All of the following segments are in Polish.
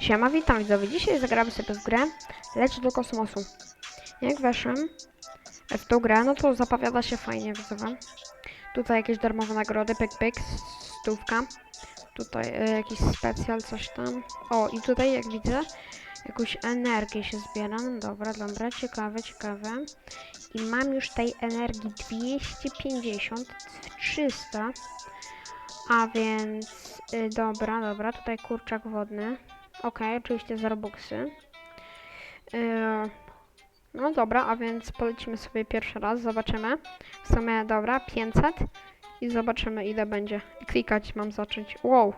Siema, witam widzowie. Dzisiaj zagramy sobie w grę Leć do kosmosu. Jak weszłem w tą grę, no to zapowiada się fajnie widzowie. Tutaj jakieś darmowe nagrody, pyk pyk, stówka. Tutaj e, jakiś specjal, coś tam. O, i tutaj jak widzę, jakąś energię się zbiera. No dobra, dobra, ciekawe, ciekawe. I mam już tej energii 250, 300. A więc, y, dobra, dobra, tutaj kurczak wodny. Okej, oczywiście za Robuxy. Yy, no dobra, a więc polecimy sobie pierwszy raz, zobaczymy. W sumie, dobra, 500 i zobaczymy ile będzie. Klikać mam zacząć. Wow,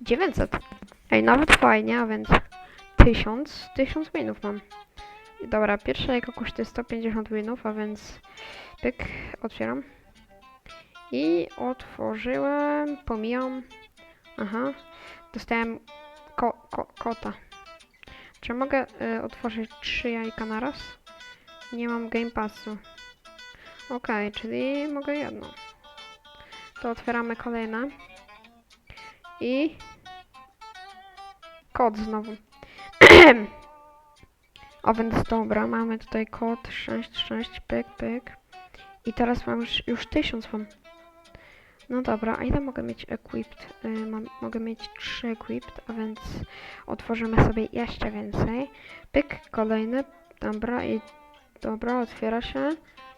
900. Ej, nawet fajnie, a więc 1000, 1000 winów mam. Dobra, pierwsze jako kosztuje 150 winów, a więc pyk, otwieram. I otworzyłem, pomijam. Aha, dostałem ko ko kota. Czy mogę y, otworzyć trzy jajka na raz? Nie mam Game Passu. Okej, czyli mogę jedno. To otwieramy kolejne. I... Kod znowu. A więc dobra, mamy tutaj kod 66, pyk, pyk. I teraz mam już, już 1000 mam. No dobra, a ile mogę mieć equipped? Y, mam, mogę mieć 3 equipped, a więc otworzymy sobie jeszcze więcej. Pyk, kolejny, dobra i dobra, otwiera się.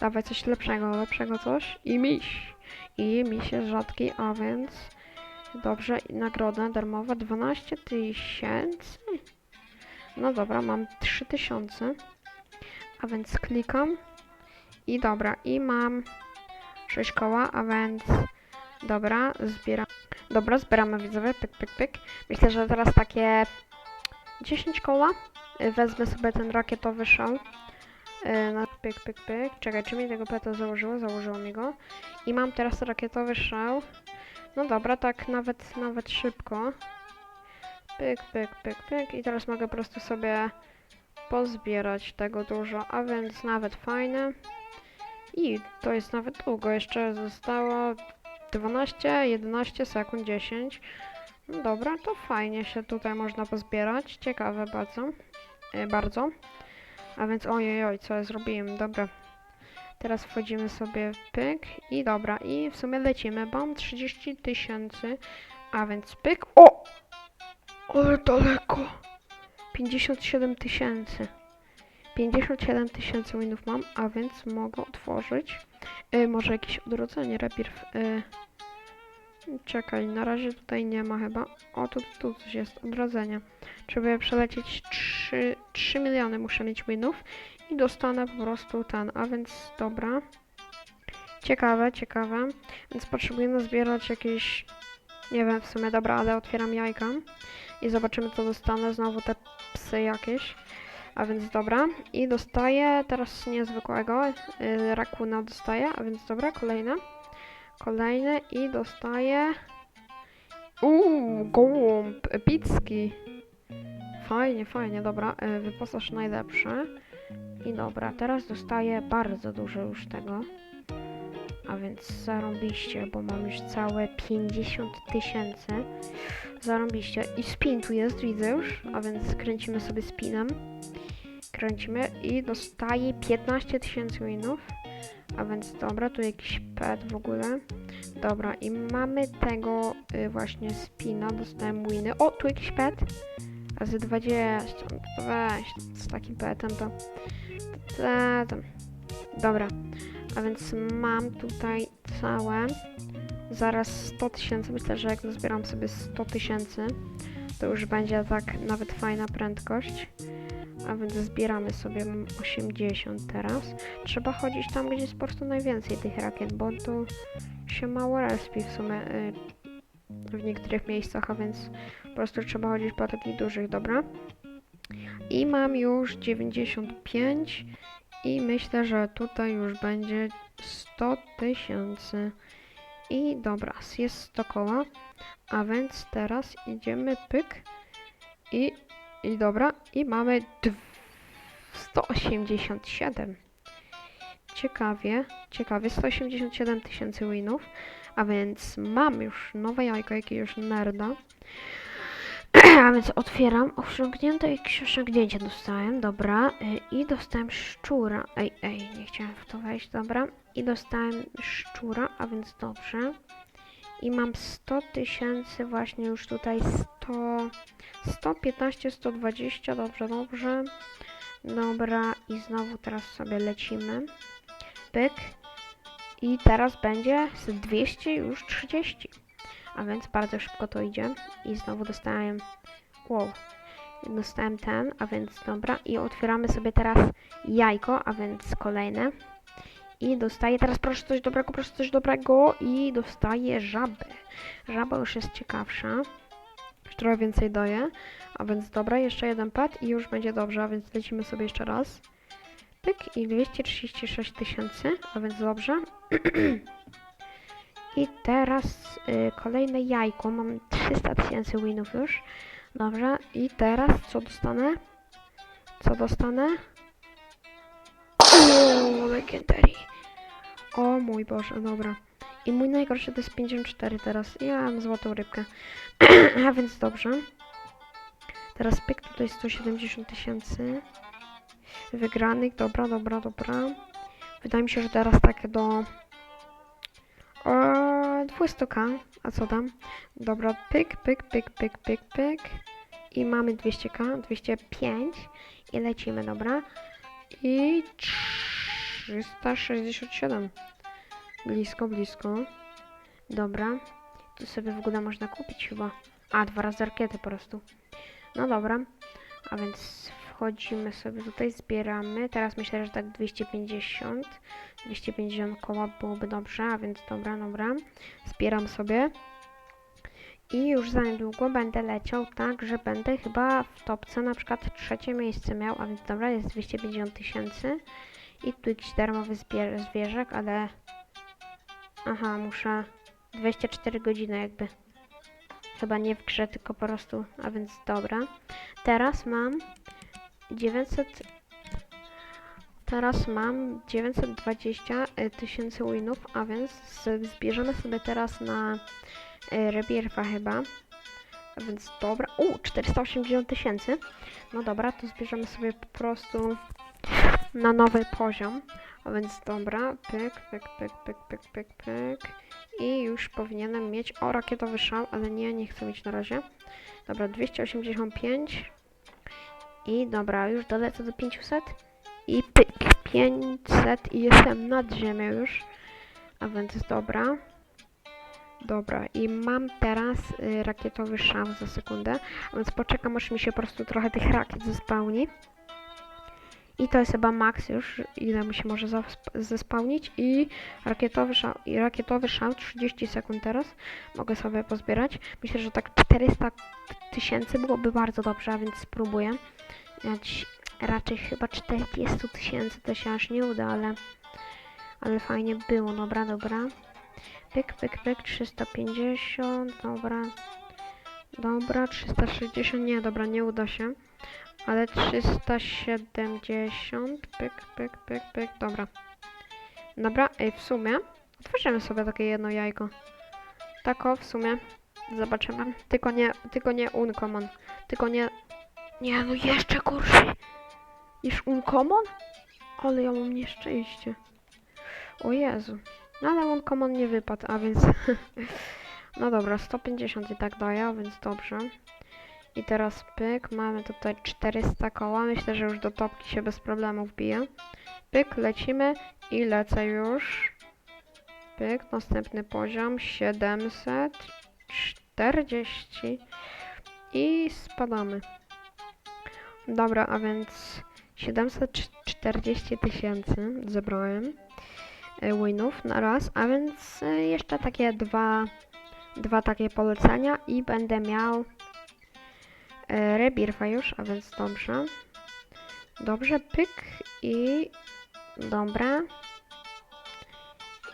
Dawaj coś lepszego, lepszego coś. I miś. I miś jest rzadki, a więc dobrze, i nagroda darmowa 12 tysięcy. No dobra, mam 3000. A więc klikam. I dobra, i mam 6 koła, a więc Dobra, zbieram. Dobra, zbieramy widzowie, pyk, pyk, pyk. Myślę, że teraz takie 10 koła. Y, Wezmę sobie ten rakietowy szał. Y, Na pyk, pyk, pyk. Czekaj, czy mi tego peta założyło? Założyło mi go. I mam teraz rakietowy szał. No dobra, tak nawet, nawet szybko. Pyk, pyk, pyk, pyk. I teraz mogę po prostu sobie pozbierać tego dużo, a więc nawet fajne. I to jest nawet długo, jeszcze zostało 12, 11 sekund, 10. No dobra, to fajnie się tutaj można pozbierać. Ciekawe bardzo. E, bardzo. A więc ojej, oj, co ja zrobiłem? Dobra. Teraz wchodzimy sobie w pyk i dobra, i w sumie lecimy. Mam 30 tysięcy, a więc pyk. O! Ale daleko! 57 tysięcy. 57 tysięcy winów mam, a więc mogę otworzyć. Y, może jakieś odrodzenie, najpierw. Y, czekaj, na razie tutaj nie ma chyba. O, tu, tu coś jest, odrodzenie. Trzeba przelecieć 3, 3 miliony, muszę mieć winów i dostanę po prostu ten, a więc dobra. Ciekawe, ciekawe. Więc potrzebuję zbierać jakieś, nie wiem w sumie, dobra, ale otwieram jajka i zobaczymy co dostanę. Znowu te psy jakieś. A więc dobra. I dostaję teraz niezwykłego. Yy, rakuna dostaję, a więc dobra, kolejne. Kolejne i dostaję. Uuu, gołąb epicki. Fajnie, fajnie, dobra. Yy, wyposaż najlepsze. I dobra, teraz dostaję bardzo dużo już tego. A więc zarąbiście, bo mam już całe 50 tysięcy. Zarąbiście. I spin tu jest, widzę już. A więc kręcimy sobie spinem kręcimy i dostaje 15 tysięcy winów. A więc dobra, tu jakiś pet w ogóle. Dobra, i mamy tego y, właśnie spina, dostałem winy. O, tu jakiś pet. Razy 20. No to weź, z takim petem to... to. Dobra, a więc mam tutaj całe zaraz 100 tysięcy. Myślę, że jak nazbieram sobie 100 tysięcy, to już będzie tak nawet fajna prędkość. A więc zbieramy sobie 80 teraz. Trzeba chodzić tam, gdzie jest po prostu najwięcej tych rakiet, bo tu się mało respi w sumie y, w niektórych miejscach, a więc po prostu trzeba chodzić po takich dużych, dobra? I mam już 95 i myślę, że tutaj już będzie 100 tysięcy. I dobra, jest 100 koła, a więc teraz idziemy pyk i i dobra, i mamy dw- 187. Ciekawie, ciekawie, 187 tysięcy winów, a więc mam już nowe jajko, jakiegoś nerda. A więc otwieram. Osiągnięte jakieś osiągnięcie dostałem, dobra. Y, I dostałem szczura. Ej, ej, nie chciałem w to wejść, dobra. I dostałem szczura, a więc dobrze. I mam 100 tysięcy właśnie już tutaj 100, 115, 120, dobrze, dobrze. Dobra, i znowu teraz sobie lecimy. Pyk. I teraz będzie z 200 już 30. A więc bardzo szybko to idzie. I znowu dostałem. Wow. Dostałem ten, a więc dobra. I otwieramy sobie teraz jajko, a więc kolejne. I dostaję teraz proszę coś dobrego, proszę coś dobrego. I dostaję żabę. Żaba już jest ciekawsza. Trochę więcej daje. A więc dobra, jeszcze jeden pad i już będzie dobrze, a więc lecimy sobie jeszcze raz. Pyk i 236 tysięcy, a więc dobrze. I teraz y, kolejne jajko. Mam 300 tysięcy winów już. Dobrze. I teraz co dostanę? Co dostanę? O, Legendary. O mój Boże, dobra. I mój najgorszy to jest 54 teraz. Ja mam złotą rybkę. A więc dobrze. Teraz pyk tutaj 170 tysięcy. Wygranych, dobra, dobra, dobra. Wydaje mi się, że teraz tak do o, 200k, a co tam? Dobra, pyk, pyk, pyk, pyk, pyk, pyk. I mamy 200k, 205 i lecimy, dobra. I 367. Blisko, blisko. Dobra. Tu sobie w ogóle można kupić chyba. A, dwa razy rakiety po prostu. No dobra. A więc wchodzimy sobie tutaj, zbieramy. Teraz myślę, że tak 250. 250 koła byłoby dobrze, a więc dobra, dobra. Zbieram sobie. I już za niedługo będę leciał tak, że będę chyba w topce na przykład trzecie miejsce miał, a więc dobra, jest 250 tysięcy. I tu jakiś darmowy zbier zwierzak, ale... Aha, muszę 24 godziny jakby. Chyba nie w grze, tylko po prostu, a więc dobra. Teraz mam 900 Teraz mam 920 y, tysięcy winów, a więc zbierzemy sobie teraz na y, Rebirfa chyba. A więc dobra. U, 480 tysięcy. No dobra, to zbierzemy sobie po prostu na nowy poziom. A więc dobra, pyk, pyk, pyk, pyk, pyk, pyk, pyk. I już powinienem mieć, o, rakietowy szał, ale nie, nie chcę mieć na razie. Dobra, 285. I dobra, już dolecę do 500. I pyk, 500 i jestem nad ziemią już. A więc dobra. Dobra, i mam teraz y, rakietowy szał za sekundę. A więc poczekam, aż mi się po prostu trochę tych rakiet zespełni. I to jest chyba max już, ile mi się może zespełnić. I rakietowy i rakietowy szał 30 sekund teraz. Mogę sobie pozbierać. Myślę, że tak 400 tysięcy byłoby bardzo dobrze, a więc spróbuję. Ci- raczej chyba 40 tysięcy to się aż nie uda, ale, ale fajnie było, dobra, dobra. Pyk, pyk, pyk, 350, dobra. Dobra, 360, nie, dobra, nie uda się. Ale 370, pyk, pyk, pyk, pyk, dobra. Dobra, ej, w sumie otworzymy sobie takie jedno jajko. Tako, w sumie. Zobaczymy. Tylko nie, tylko nie uncommon. Tylko nie... Nie, no jeszcze gorszy. Niż uncommon? Ale ja mam nieszczęście. O Jezu. No ale uncommon nie wypadł, a więc... no dobra, 150 i tak daje, a więc dobrze. I teraz pyk, mamy tutaj 400 koła. Myślę, że już do topki się bez problemu wbije. Pyk, lecimy i lecę już. Pyk, następny poziom 740 i spadamy. Dobra, a więc 740 tysięcy zebrałem e, winów na raz, a więc e, jeszcze takie dwa, dwa takie polecenia i będę miał e, Rebirfa już, a więc dobrze. Dobrze, pyk i dobra.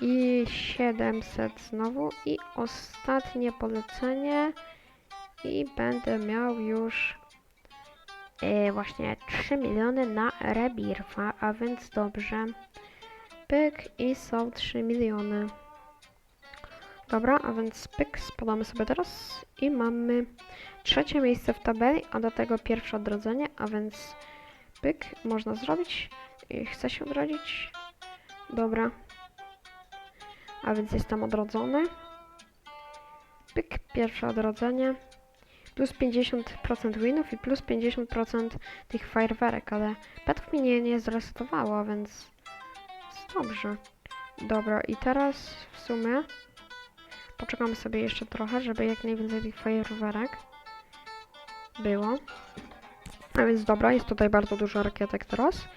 I 700 znowu i ostatnie polecenie i będę miał już e, właśnie 3 miliony na Rebirfa, a więc dobrze. Pyk i są 3 miliony. Dobra, a więc pyk, spadamy sobie teraz i mamy trzecie miejsce w tabeli, a do tego pierwsze odrodzenie, a więc pyk, można zrobić. I Chce się odrodzić. Dobra. A więc jestem odrodzony. Pyk, pierwsze odrodzenie. Plus 50% winów i plus 50% tych fajerwerek, ale petów mi nie, nie zresetowało, więc jest dobrze. Dobra, i teraz w sumie poczekamy sobie jeszcze trochę, żeby jak najwięcej tych fajerwerek było. A więc dobra, jest tutaj bardzo dużo rakietek teraz.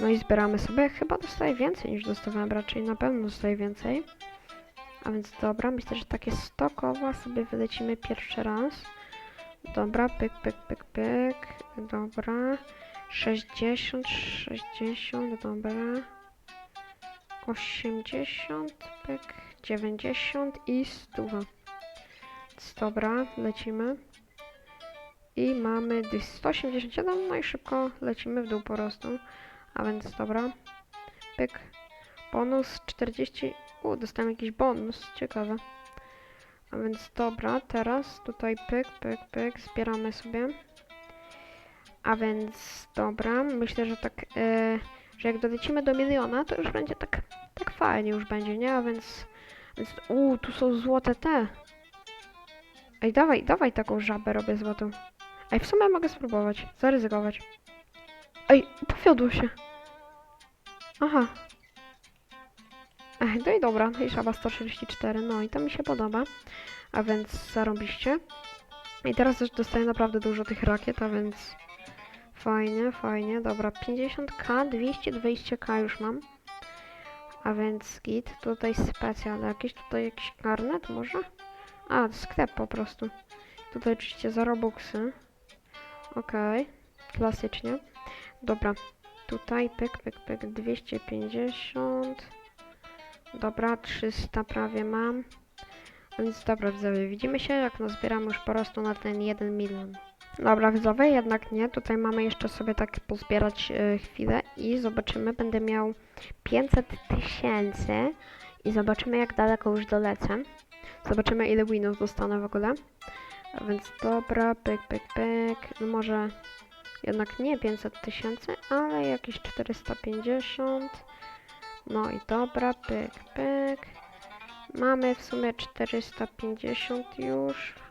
No i zbieramy sobie. Chyba dostaję więcej niż dostawałem, raczej na pewno dostaję więcej. A więc dobra, myślę, że takie 100 koła sobie wylecimy pierwszy raz. Dobra, pyk, pyk, pyk, pyk. Dobra. 60, 60, dobra. 80, pyk, 90 i 100. Więc Dobra, lecimy. I mamy gdzieś 187, no i szybko lecimy w dół po prostu. A więc dobra. Pyk. Bonus 40. U, dostałem jakiś bonus, ciekawe. A więc dobra, teraz tutaj pyk, pyk, pyk, zbieramy sobie. A więc dobra, myślę, że tak, e, że jak dolecimy do miliona, to już będzie tak, tak fajnie już będzie, nie? A więc, więc u, tu są złote te. Ej, dawaj, dawaj taką żabę robię złotą. Ej, w sumie mogę spróbować, zaryzykować. Ej, powiodło się. Aha. Ej, no i dobra, no i żaba 134, no i to mi się podoba. A więc zarobiście. I teraz też dostaję naprawdę dużo tych rakiet, a więc fajnie, fajnie. Dobra, 50k, 220k już mam. A więc git, tutaj specjal jakiś, tutaj jakiś karnet może? A, sklep po prostu. Tutaj oczywiście za robuxy. Okej, klasycznie. Dobra, tutaj pyk, pyk, pyk, 250. Dobra, 300 prawie mam. Więc dobra, widzimy się, jak nazbieramy już po prostu na ten 1 milion. Dobra, widzowie, jednak nie. Tutaj mamy jeszcze sobie tak pozbierać e, chwilę i zobaczymy, będę miał 500 tysięcy i zobaczymy, jak daleko już dolecę. Zobaczymy, ile winów dostanę w ogóle. A więc dobra, pyk, pyk, pyk. No może jednak nie 500 tysięcy, ale jakieś 450. No i dobra, pyk, pyk. Mamy w sumie 450 już.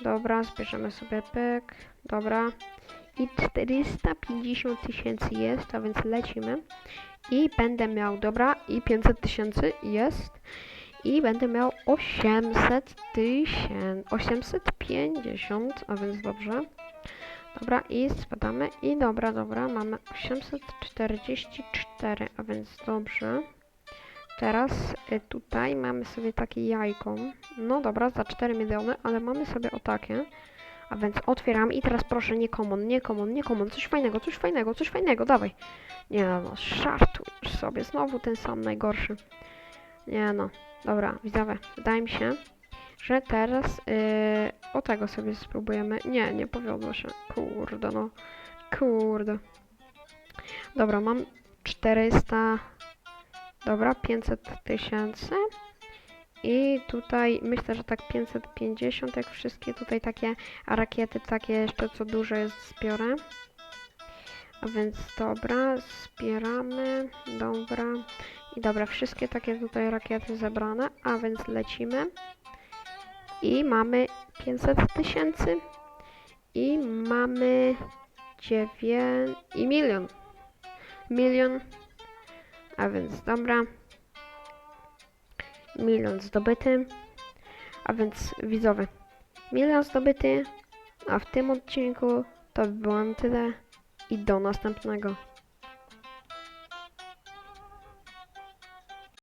Dobra, zbierzemy sobie pyk. Dobra. I 450 tysięcy jest, a więc lecimy. I będę miał, dobra, i 500 tysięcy jest. I będę miał 800 tysięcy, 850, a więc dobrze. Dobra, i spadamy. I dobra, dobra, mamy 844, a więc dobrze. Teraz y, tutaj mamy sobie takie jajko. No dobra, za 4 miliony, ale mamy sobie o takie. A więc otwieram i teraz proszę nie common, nie common, nie common, coś fajnego, coś fajnego, coś fajnego, dawaj. Nie no, żartujesz sobie, znowu ten sam najgorszy. Nie no, dobra, widzowie, wydaje mi się, że teraz yy, o tego sobie spróbujemy. Nie, nie powiodło się, kurde no, kurde. Dobra, mam 400, dobra, 500 tysięcy. I tutaj myślę, że tak 550, jak wszystkie tutaj takie rakiety, takie jeszcze co duże jest, zbiorę. A więc dobra, zbieramy, dobra. I dobra, wszystkie takie tutaj rakiety zebrane, a więc lecimy. I mamy 500 tysięcy. I mamy 9 i milion. Milion. A więc dobra. Milion zdobyty. A więc widzowie. Milion zdobyty. A w tym odcinku to by było tyle. I do następnego.